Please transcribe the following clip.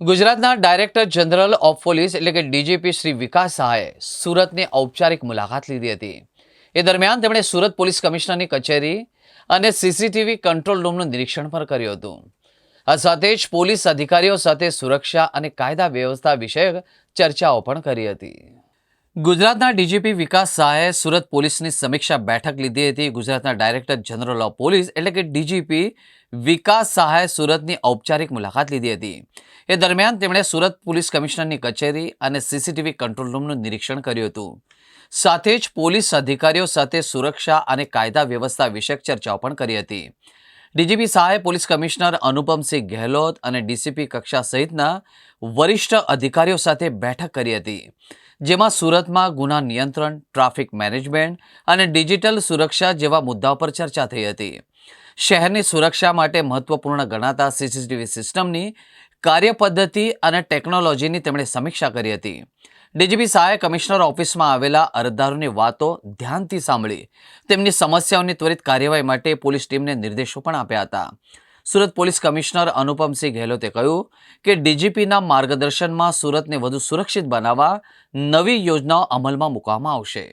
ગુજરાતના director general of police એટલે કે ડીજીપી શ્રી વિકાસ સહાયે સુરતની ઔપચારિક મુલાકાત લીધી હતી. એ દરમિયાન તેમણે સુરત પોલીસ કમિશનરની કચેરી અને સીસીટીવી કંટ્રોલ રૂમનું નિરીક્ષણ પણ કર્યું હતું. આ સાથે જ પોલીસ અધિકારીઓ સાથે સુરક્ષા અને કાયદા વ્યવસ્થા વિષયક ચર્ચાઓ પણ કરી હતી. ગુજરાતના ડીજીપી વિકાસ શાહે સુરત પોલીસની સમીક્ષા બેઠક લીધી હતી. ગુજરાતના ડાયરેક્ટર જનરલ ઓફ પોલીસ એટલે કે ડીજીપી વિકાસ શાહે સુરતની ઔપચારિક મુલાકાત લીધી હતી. એ દરમિયાન તેમણે સુરત પોલીસ કમિશનરની કચેરી અને સીસીટીવી કંટ્રોલ રૂમનું નિરીક્ષણ કર્યું હતું. સાથે જ પોલીસ અધિકારીઓ સાથે સુરક્ષા અને કાયદા વ્યવસ્થા વિષયક ચર્ચાઓ પણ કરી હતી. ડીજીપી શાહે પોલીસ કમિશનર અનુપમસિંહ ગેહલોત અને ડીસીપી કક્ષા સહિતના વરિષ્ઠ અધિકારીઓ સાથે બેઠક કરી હતી. જેમાં સુરતમાં ગુના નિયંત્રણ, ટ્રાફિક મેનેજમેન્ટ અને ડિજિટલ સુરક્ષા જેવા મુદ્દાઓ પર ચર્ચા થઈ હતી. શહેરની સુરક્ષા માટે મહત્વપૂર્ણ ગણાતા સીસીટીવી સિસ્ટમની કાર્યપદ્ધતિ અને ટેકનોલોજીની તેમણે સમીક્ષા કરી હતી. ડીજીપી શાહે કમિશનર ઓફિસમાં આવેલા અરજદારોની વાતો ધ્યાનથી સાંભળી તેમની સમસ્યાઓની ત્વરિત કાર્યવાહી માટે પોલીસ ટીમને નિર્દેશો પણ આપ્યા હતા. સુરત પોલીસ કમિશનર અનુપમસિંહ ગેહલોતે કહ્યું કે ડીજીપીના માર્ગદર્શનમાં સુરતને વધુ સુરક્ષિત બનાવવા નવી યોજનાઓ અમલમાં મૂકવામાં આવશે.